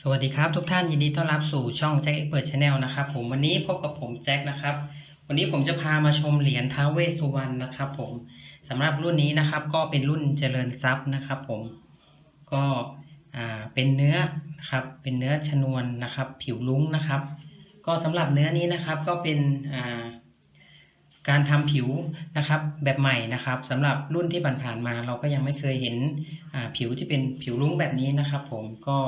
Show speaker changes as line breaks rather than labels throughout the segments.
สวัสดีครับทุกท่านยินดีต้อนรับสู่ช่องแจ็คเอ็กเปิดชาแนลนะครับผมวันนี้พบกับผมแจ็คนะครับ วันนี้ผมจะพามาชมเหรียญท้าเวสุวรรณนะครับผมสำหรับรุ่นนี้นะครับ ก็เป็นรุ่นเจริญทรัพย์นะครับ ผมก็อ่าเป็นเนื้อนะครับเป็นเนื้อชนวนนะครับ ผิวลุ้งนะครับ ก็สำหรับเนื้อนี้นะครับก็เป็นอ่าการทำผิวนะครับ แบบใหม่นะครับสำหรับรุ่นที่ผ่านๆมา เราก็ยังไม่เคยเห็นอ่าผิวที่เป็นผิวลุ้งแบบนี้นะครับ ผมก็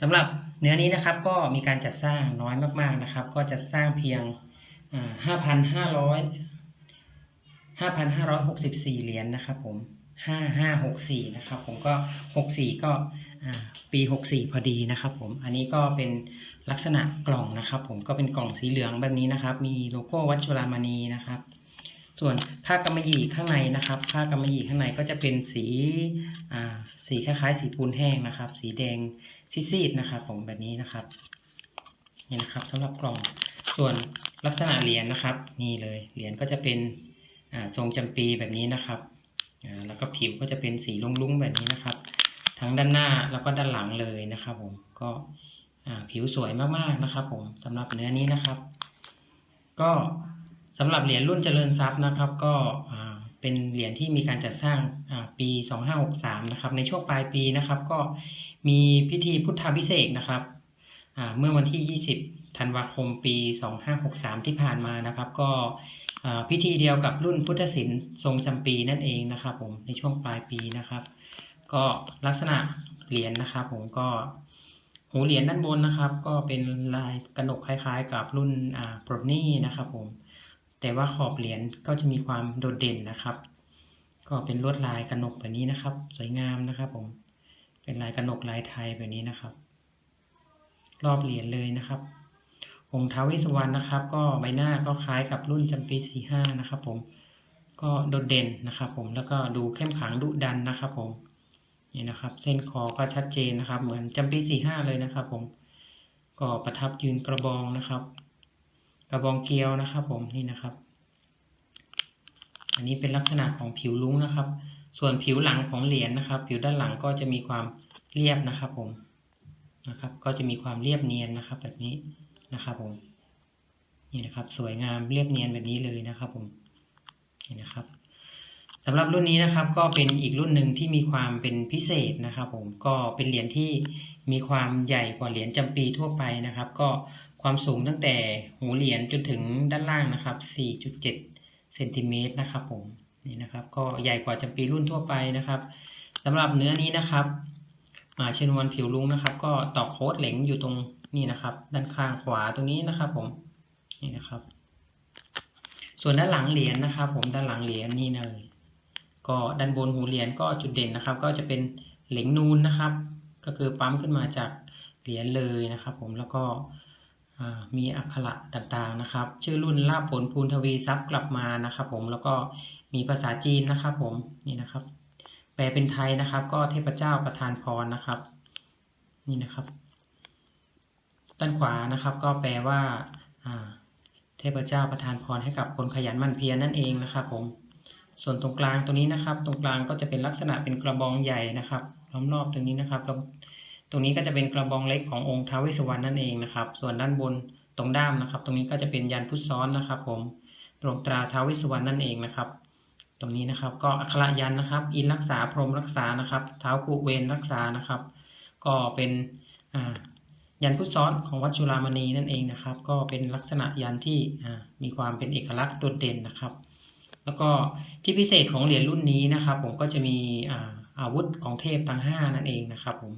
สำหรับเนื้อนี้นะครับก็มีการจัดสร้างน้อยมากๆนะครับ ก็จะสร้างเพียงห้าพันห้าร้อยห้าพันห้าร้อยหกสิบสี่เหรียญนะครับผมห้าห้าหกสี่นะครับผมก็หกสี่ก็ปีหกสี่พอดีนะครับผมอันนี้ก็เป็นลักษณะกล่องนะครับผมก็เป็นกล่องสีเหลืองแบบนี้นะครับ มีโลโก้วัดจุฬามณีนะครับ ส่วนผ้ากำมะหยี่ข้างในนะครับผ้ากำมะหยี่ข้างในก็จะเป็นสีสีคล้ายๆ สีปูนแห้งนะครับ สีแดง ซีดๆนะครับ ผมแบบนี้นะครับนี่นะครับสำหรับกล่องส่วนลักษณะเหรียญนะครับ นี่เลยเหรียญก็จะเป็นทรงจำปีแบบนี้นะครับแล้วก็ผิวก็จะเป็นสีลุ้งๆแบบนี้นะครับ ทั้งด้านหน้าแล้วก็ด้านหลังเลยนะครับ ผมก็ผิวสวยมากๆนะครับ ผมสำหรับเนื้อนี้นะครับ ก็สำหรับเหรียญรุ่นเจริญทรัพย์นะครับ ก็ เป็นเหรียญที่มีการจัดสร้างปี 2563 นะครับ ในช่วงปลายปีนะครับ ก็มีพิธีพุทธาพิเศษนะครับเมื่อวันที่ 20 ธันวาคม ปี 2563 ที่ผ่านมานะครับ ก็พิธีเดียวกับรุ่นพุทธศิลป์ทรงจำปีนั่นเองนะครับ ผมในช่วงปลายปีนะครับ ก็ลักษณะเหรียญนะครับ ผมก็หูเหรียญด้านบนนะครับ ก็เป็นลายกระหนกคล้าย ๆ กับรุ่นปลดหนี้นะครับ ผม แต่ว่าขอบเหรียญก็จะมีความโดดเด่นนะครับ ก็เป็นลวดลายกระหนกแบบนี้นะครับ สวยงามนะครับผม เป็นลายกระหนกลายไทยแบบนี้นะครับ รอบเหรียญเลยนะครับองค์ท้าวเวสวรรณนะครับ ก็ใบหน้าก็คล้ายกับรุ่นจำปีสี่ห้านะครับผมก็โดดเด่นนะครับผมแล้วก็ดูเข้มขังดุดันนะครับผมนี่นะครับ เส้นคอก็ชัดเจนนะครับ เหมือนจำปีสี่ห้าเลยนะครับ ผม ก็ประทับยืนกระบองนะครับ กระบองเกลียวนะครับ ผมนี่นะครับ อันนี้เป็นลักษณะของผิวลุ้งนะครับ ส่วนผิวหลังของเหรียญนะครับ ผิวด้านหลังก็จะมีความเรียบนะครับ ผมนะครับ ก็จะมีความเรียบเนียนนะครับ แบบนี้นะครับ ผม นี่นะครับ สวยงามเรียบเนียนแบบนี้เลยนะครับ ผมนี่นะครับสำหรับรุ่นนี้นะครับ ก็เป็นอีกรุ่นหนึ่งที่มีความเป็นพิเศษนะครับ ผมก็เป็นเหรียญที่มีความใหญ่กว่าเหรียญจำปีทั่วไปนะครับ ก็ ความสูงตั้งแต่หูเหรียญจนถึงด้านล่างนะครับ 4.7 เซนติเมตรนะครับผมนี่นะครับ ก็ใหญ่กว่าจำปีรุ่นทั่วไปนะครับสำหรับเนื้อนี้นะครับอ่าชนวนผิวลุงนะครับ ก็ตอกโค้ดเหล็งอยู่ตรงนี่นะครับ ด้านข้างขวาตรงนี้นะครับ ผมนี่นะครับ ส่วนด้านหลังเหรียญนะครับ ผมด้านหลังเหรียญนี่เลยก็ด้านบนหูเหรียญก็จุดเด่นนะครับ ก็จะเป็นเหล็งนูนนะครับ ก็คือปั๊มขึ้นมาจากเหรียญเลยนะครับ ผมแล้วก็ มีอักขระต่างๆนะครับ ชื่อรุ่นลาบผลภูนทวีทรัพย์กลับมานะครับ ผมแล้วก็มีภาษาจีนนะครับ ผมนี่นะครับ แปลเป็นไทยนะครับ ก็เทพเจ้าประทานพรนะครับ นี่นะครับ ด้านขวานะครับ ก็แปลว่าอ่าเทพเจ้าประทานพรให้กับคนขยันหมั่นเพียรนั่นเองนะครับ ผม ส่วนตรงกลางตรงนี้นะครับ ตรงกลางก็จะเป็นลักษณะเป็นกระบองใหญ่นะครับล้อมรอบตรงนี้นะครับแล้ว ตรงนี้ก็จะเป็นกระบองเล็กขององค์ท้าวเวสสุวรรณนั่นเองนะครับ ส่วนด้านบนตรงด้ามนะครับ ตรงนี้ก็จะเป็นยันพุทธซ้อนนะครับ ผมตรงตราท้าวเวสสุวรรณนั่นเองนะครับ ตรงนี้นะครับก็อักขระยันนะครับ อินรักษาพรหมรักษานะครับเท้ากุเวนรักษานะครับ ก็เป็นยันพุทธซ้อนของวัดจุฬามณีนั่นเองนะครับ ก็เป็นลักษณะยันที่มีความเป็นเอกลักษณ์โดดเด่นนะครับ แล้วก็ที่พิเศษของเหรียญรุ่นนี้นะครับ ผมก็จะมีอ่า อาวุธของเทพทั้งห้านั่นเองนะครับผม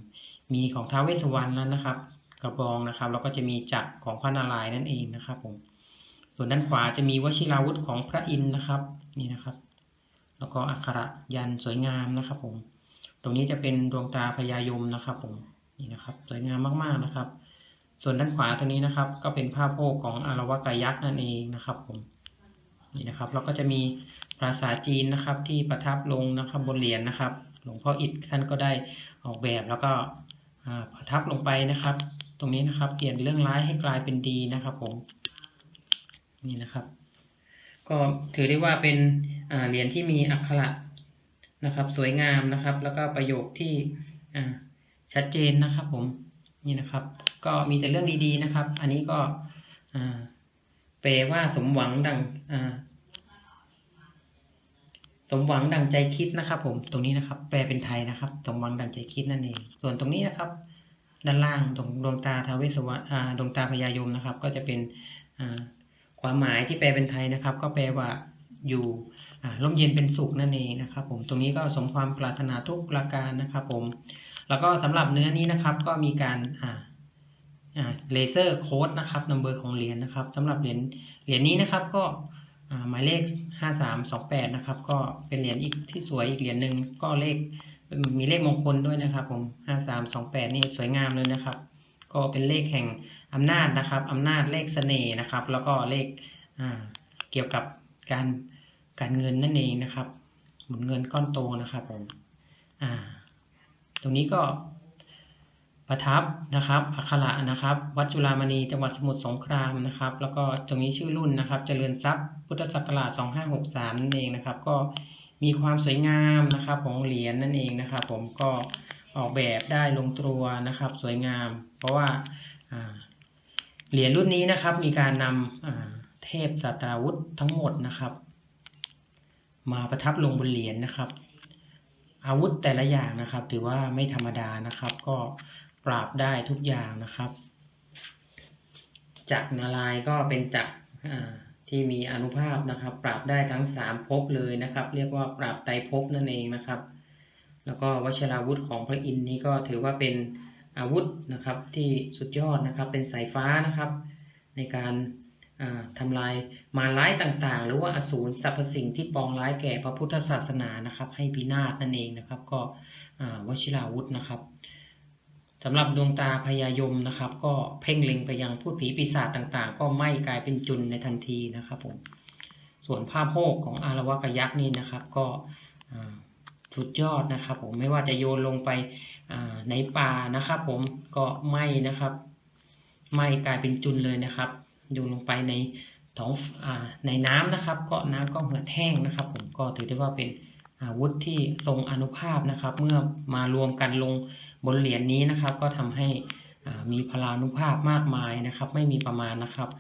มีของท้าวเวสสุวรรณนั้นนะครับ กระบองนะครับแล้วก็จะมีจักรของพระนารายณ์นั่นเองนะครับผมส่วนด้านขวาจะมีวชิราวุธของพระอินทร์นะครับนี่นะครับ แล้วก็อักขระยันสวยงามนะครับผมตรงนี้จะเป็นดวงตาพญายมนะครับผมนี่นะครับ สวยงามมากๆนะครับ ส่วนด้านขวาตรงนี้นะครับ ก็เป็นภาพโพกของอารวากายักษ์นั่นเองนะครับผมนี่นะครับ แล้วก็จะมีภาษาจีนนะครับที่ประทับลงนะครับบนเหรียญนะครับ หลวงพ่ออิฐท่านก็ได้ออกแบบแล้วก็ประทับลงไปนะครับ ตรงนี้นะครับ เปลี่ยนเรื่องร้ายให้กลายเป็นดีนะครับ ผม นี่นะครับ ก็ถือได้ว่าเป็นเหรียญที่มีอักขระนะครับ สวยงามนะครับ แล้วก็ประโยคที่ชัดเจนนะครับ ผมนี่นะครับ ก็มีแต่เรื่องดีๆนะครับ อันนี้ก็แปลว่าสมหวังดังอ่า สมหวังดังใจคิดนะครับ ผมตรงนี้นะครับ แปลเป็นไทยนะครับ สมหวังดังใจคิดนั่นเอง ส่วนตรงนี้นะครับ ด้านล่างตรงดวงตาทาวเวสวรรณดวงตาพญายมนะครับ ก็จะเป็นความหมายที่แปลเป็นไทยนะครับ ก็แปลว่าอยู่ร่มเย็นเป็นสุขนั่นเองนะครับ ผมตรงนี้ก็สมความปรารถนาทุกประการนะครับ ผม แล้วก็สำหรับเนื้อนี้นะครับ ก็มีการเลเซอร์โค้ดนะครับนัมเบอร์ของเหรียญนะครับสำหรับเหรียญเหรียญนี้นะครับ ก็ หมายเลขห้าสามสองแปดนะครับ ก็เป็นเหรียญอีกที่สวยอีกเหรียญหนึ่งก็เลขมีเลขมงคลด้วยนะครับ ผมห้าสามสองแปดนี่สวยงามเลยนะครับ ก็เป็นเลขแห่งอำนาจนะครับอำนาจเลขเสน่ห์นะครับ แล้วก็เลขเกี่ยวกับการการเงินนั่นเองนะครับ หมุนเงินก้อนโตนะครับผม อ่า ตรงนี้ก็ ประทับนะครับอักขระนะครับ วัดจุฬามณีจังหวัดสมุทรสงครามนะครับ แล้วก็ตรงนี้ชื่อรุ่นนะครับเจริญทรัพย์พุทธศักราช 2563 นั่นเองนะครับ ก็มีความสวยงามนะครับของเหรียญนั่นเองนะครับ ผมก็ออกแบบได้ลงตัวนะครับ สวยงาม เพราะว่าเหรียญรุ่นนี้นะครับ มีการนำเทพสัตราวุธทั้งหมดนะครับ มาประทับลงบนเหรียญนะครับ อาวุธแต่ละอย่างนะครับ ถือว่าไม่ธรรมดานะครับ ก็ ปราบได้ทุกอย่างนะครับ จักรนารายก็เป็นจักรที่มีอนุภาพนะครับ ปราบได้ทั้งสามภพเลยนะครับ เรียกว่าปราบไตรภพนั่นเองนะครับ แล้วก็วชิราวุธของพระอินทร์นี้ก็ถือว่าเป็นอาวุธนะครับที่สุดยอดนะครับ เป็นสายฟ้านะครับ ในการาทำลายมารร้ายต่างๆ หรือว่าอสูรสรรพสิ่งที่ปองร้ายแก่พระพุทธศาสนานะครับ ให้พินาศนั่นเองนะครับ ก็วชิราวุธนะครับ สำหรับดวงตาพญายมนะครับ ก็เพ่งเล็งไปยังพูดผีปีศาจต่างๆ ก็ไหม่กลายเป็นจุนในทันทีนะครับผมส่วนภาพโภคของอารวากยักษ์นี่นะครับ ก็สุดยอดนะครับ ผมไม่ว่าจะโยนลงไปในป่านะครับ ผมก็ไหม่นะครับไหม่กลายเป็นจุนเลยนะครับโยนลงไปในท้องอในน้ำนะครับ ก็น้ำก็เหือดแห้งนะครับ ผมก็ถือได้ว่าเป็นอาวุธที่ทรงอนุภาพนะครับ เมื่อมารวมกันลง บนเหรียญนี้นะครับก็ทำให้มีพลานุภาพมากมายนะครับ ไม่มีประมาณนะครับ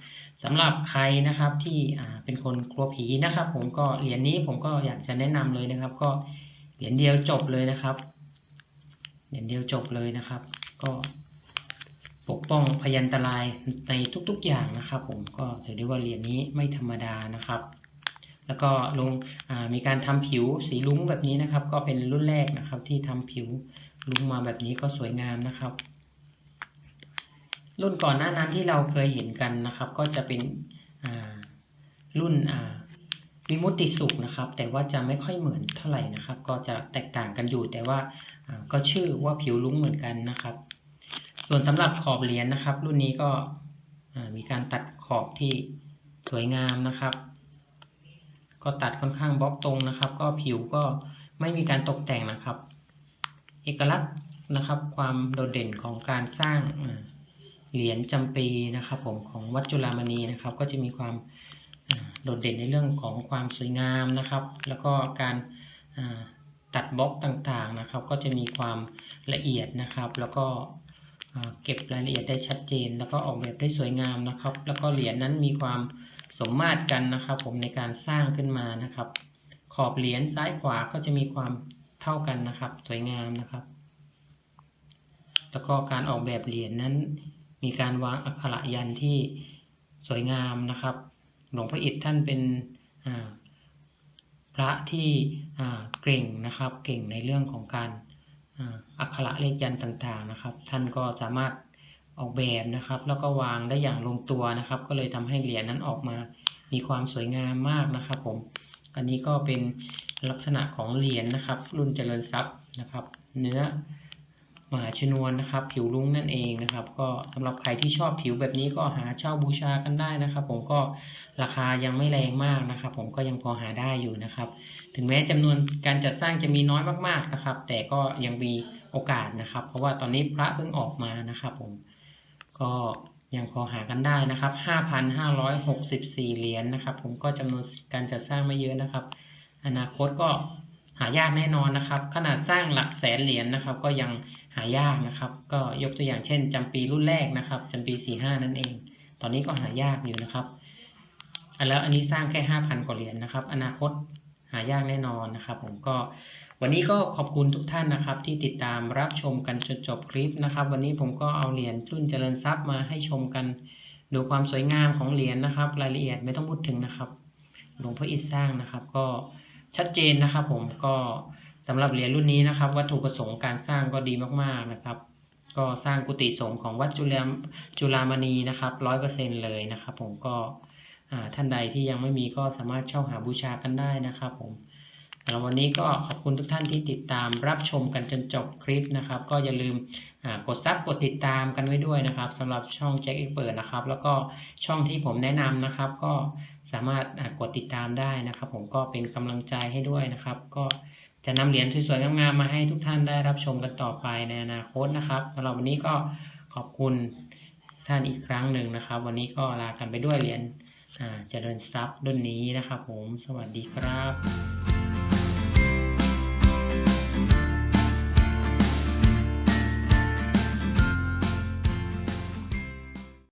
สำหรับใครนะครับที่เป็นคนกลัวผีนะครับ ผมก็เหรียญนี้ผมก็อยากจะแนะนำเลยนะครับ ก็เหรียญเดียวจบเลยนะครับเหรียญเดียวจบเลยนะครับ ก็ปกป้องพยันตรายในทุกๆอย่างนะครับ ผมก็ถือได้ว่าเหรียญนี้ไม่ธรรมดานะครับ แล้วก็ลงมีการทำผิวสีลุ้งแบบนี้นะครับ ก็เป็นรุ่นแรกนะครับ ที่ทำผิว ลุ้งมาแบบนี้ก็สวยงามนะครับ รุ่นก่อนหน้านั้นที่เราเคยเห็นกันนะครับ ก็จะเป็นรุ่นวิมุตติสุขนะครับ แต่ว่าจะไม่ค่อยเหมือนเท่าไหร่นะครับ ก็จะแตกต่างกันอยู่แต่ว่าก็ชื่อว่าผิวลุ้งเหมือนกันนะครับ ส่วนสำหรับขอบเหรียญนะครับ รุ่นนี้ก็มีการตัดขอบที่สวยงามนะครับ ก็ตัดค่อนข้างบล็อกตรงนะครับ ก็ผิวก็ไม่มีการตกแต่งนะครับ เอกลักษณ์นะครับ ความโดดเด่นของการสร้างเหรียญจำปีนะครับ ผมของวัดจุฬามณีนะครับ ก็จะมีความโดดเด่นในเรื่องของความสวยงามนะครับ แล้วก็การตัดบล็อกต่างๆนะครับ ก็จะมีความละเอียดนะครับ แล้วก็เก็บรายละเอียดได้ชัดเจน แล้วก็ออกแบบได้สวยงามนะครับ แล้วก็เหรียญนั้นมีความสมมาตรกันนะครับ ผมในการสร้างขึ้นมานะครับ ขอบเหรียญซ้ายขวาก็จะมีความ เท่ากันนะครับ สวยงามนะครับ แล้วก็การออกแบบเหรียญนั้น มีการวางอักขระยันที่สวยงามนะครับ หลวงพ่ออิฐท่านเป็นพระที่เก่งนะครับ เก่งในเรื่องของการอักขระเลขยันต์ต่างๆนะครับ ท่านก็สามารถออกแบบนะครับ แล้วก็วางได้อย่างลงตัวนะครับ ก็เลยทำให้เหรียญนั้นออกมามีความสวยงามมากนะครับ ผม อันนี้ก็เป็น ลักษณะของเหรียญนะครับ รุ่นเจริญทรัพย์นะครับ เนื้อมหาชนวนนะครับ ผิวลุ้งนั่นเองนะครับ ก็สำหรับใครที่ชอบผิวแบบนี้ก็หาเช่าบูชากันได้นะครับ ผมก็ราคายังไม่แรงมากนะครับ ผมก็ยังพอหาได้อยู่นะครับ ถึงแม้จำนวนการจัดสร้างจะมีน้อยมากๆนะครับ แต่ก็ยังมีโอกาสนะครับ เพราะว่าตอนนี้พระเพิ่งออกมานะครับ ผมก็ยังพอหากันได้นะครับ 5,564 เหรียญนะครับ ผมก็จำนวนการจัดสร้างไม่เยอะนะครับ อนาคตก็หายากแน่นอนนะครับ ขนาดสร้างหลักแสนเหรียญนะครับ ก็ยังหายากนะครับ ก็ยกตัวอย่างเช่นจำปีรุ่นแรกนะครับจำปี45นั่นเอง ตอนนี้ก็หายากอยู่นะครับแล้วอันนี้สร้างแค่5,000กว่าเหรียญนะครับ อนาคตหายากแน่นอนนะครับ ผมก็วันนี้ก็ขอบคุณทุกท่านนะครับ ที่ติดตามรับชมกันจนจบคลิปนะครับ วันนี้ผมก็เอาเหรียญรุ่นเจริญทรัพย์มาให้ชมกัน ดูความสวยงามของเหรียญนะครับ รายละเอียดไม่ต้องพูดถึงนะครับ หลวงพ่ออิฐสร้างนะครับ ก็ ชัดเจนนะครับผมก็สำหรับเหรียญรุ่นนี้นะครับ วัตถุประสงค์การสร้างก็ดีมากๆนะครับ ก็สร้างกุฏิสงฆ์ของวัดจุฬาจุฬามณีนะครับร้อยเปอร์เซ็นเลยนะครับ ผมก็ท่านใดที่ยังไม่มีก็สามารถเช่าหาบูชากันได้นะครับผมแล้ววันนี้ก็ขอบคุณทุกท่านที่ติดตามรับชมกันจนจบคลิปนะครับ ก็อย่าลืมกดซับกดติดตามกันไว้ด้วยนะครับสำหรับช่องแจ็คเอ็กเปิดนะครับ แล้วก็ช่องที่ผมแนะนำนะครับ ก็ สามารถกดติดตามได้นะครับ ผมก็เป็นกำลังใจให้ด้วยนะครับ ก็จะนำเหรียญสวยๆงามๆมาให้ทุกท่านได้รับชมกันต่อไปในอนาคตนะครับสำหรับวันนี้ก็ขอบคุณท่านอีกครั้งหนึ่งนะครับ วันนี้ก็ลากันไปด้วยเหรียญอ่าเจริญทรัพย์รุ่นนี้นะครับ ผมสวัสดีครับ